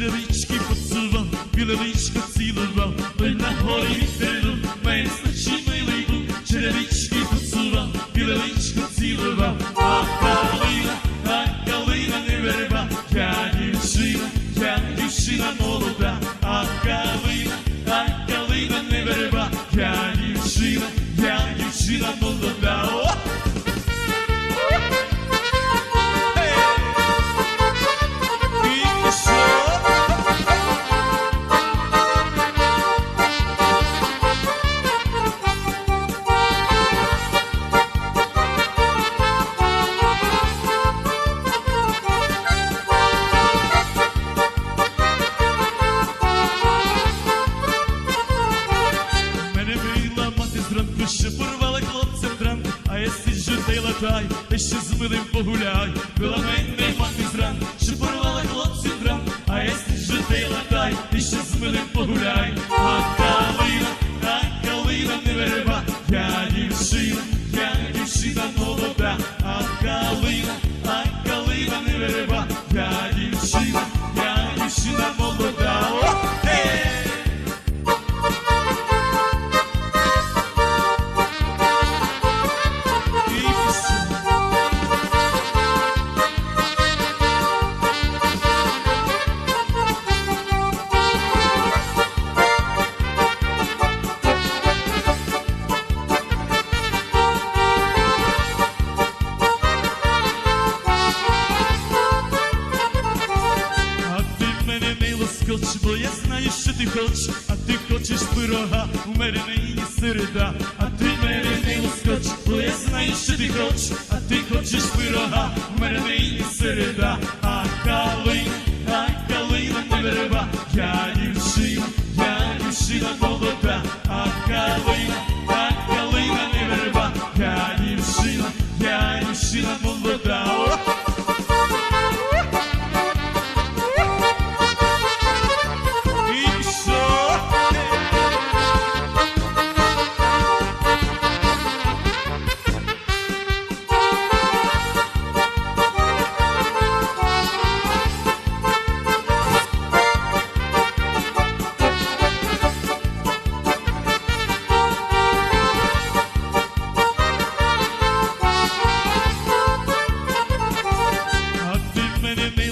Белерички поцелувал, белеричка целовал, Ты на горе веру, моим случай милый был, Черевички та й латай, та ще з милим погуляй. Била мене мати зран, що порвала хлопцем знаю, що ти хочеш, а ти хочеш пирога, у мене нині середа, а ти мене не ускоч, бо я знаю, що ти хочеш, а ти хочеш пирога, у мене нині середа,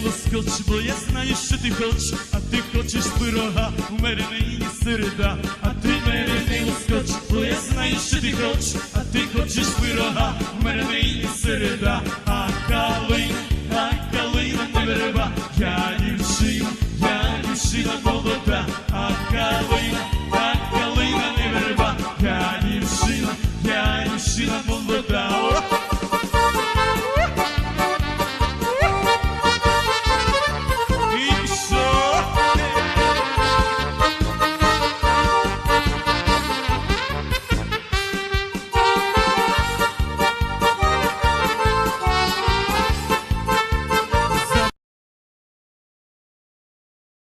лоскоч, бо я знаю, що ти хочеш, а ти хочеш пирога, у мене нині середа, а ти мене не лоскоч, бо я знаю, що ти хочеш, а ти хочеш пирога, у мене нині середа,